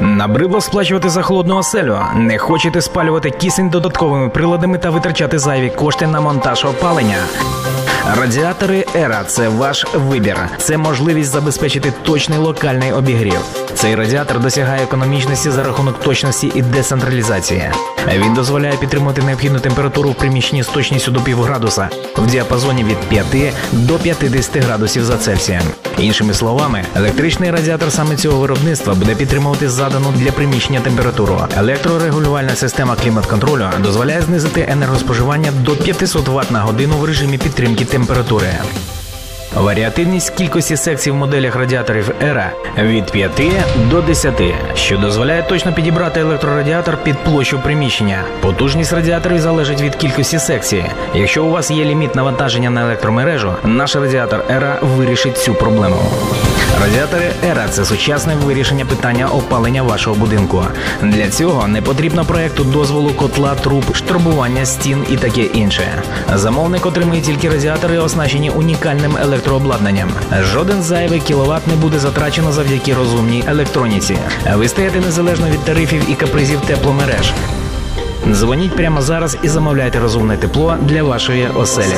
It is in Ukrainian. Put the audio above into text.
Набридло сплачувати за холодну оселю. Не хочете спалювати кисень додатковими приладами та витрачати зайві кошти на монтаж опалення. Радіатори Ера це ваш вибір. Це можливість забезпечити точний локальний обігрів. Цей радіатор досягає економічності за рахунок точності і децентралізації. Він дозволяє підтримувати необхідну температуру в приміщенні з точністю до півградуса в діапазоні від 5 до 50 градусів за Цельсієм. Іншими словами, електричний радіатор саме цього виробництва буде підтримувати задану для приміщення температуру. Електрорегулювальна система клімат-контролю дозволяє знизити енергоспоживання до 500 Вт на годину в режимі підтримки температури. Варіативність кількості секцій в моделях радіаторів Ера від 5 до 10, що дозволяє точно підібрати електрорадіатор під площу приміщення. Потужність радіаторів залежить від кількості секцій. Якщо у вас є ліміт навантаження на електромережу, наш радіатор Ера вирішить цю проблему. Радіатори ERA – це сучасне вирішення питання опалення вашого будинку. Для цього не потрібно проекту дозволу котла, труб, штробування стін і таке інше. Замовник отримує тільки радіатори, оснащені унікальним електрообладнанням. Жоден зайвий кіловат не буде затрачено завдяки розумній електроніці. Ви стаєте незалежно від тарифів і капризів тепломереж. Дзвоніть прямо зараз і замовляйте розумне тепло для вашої оселі.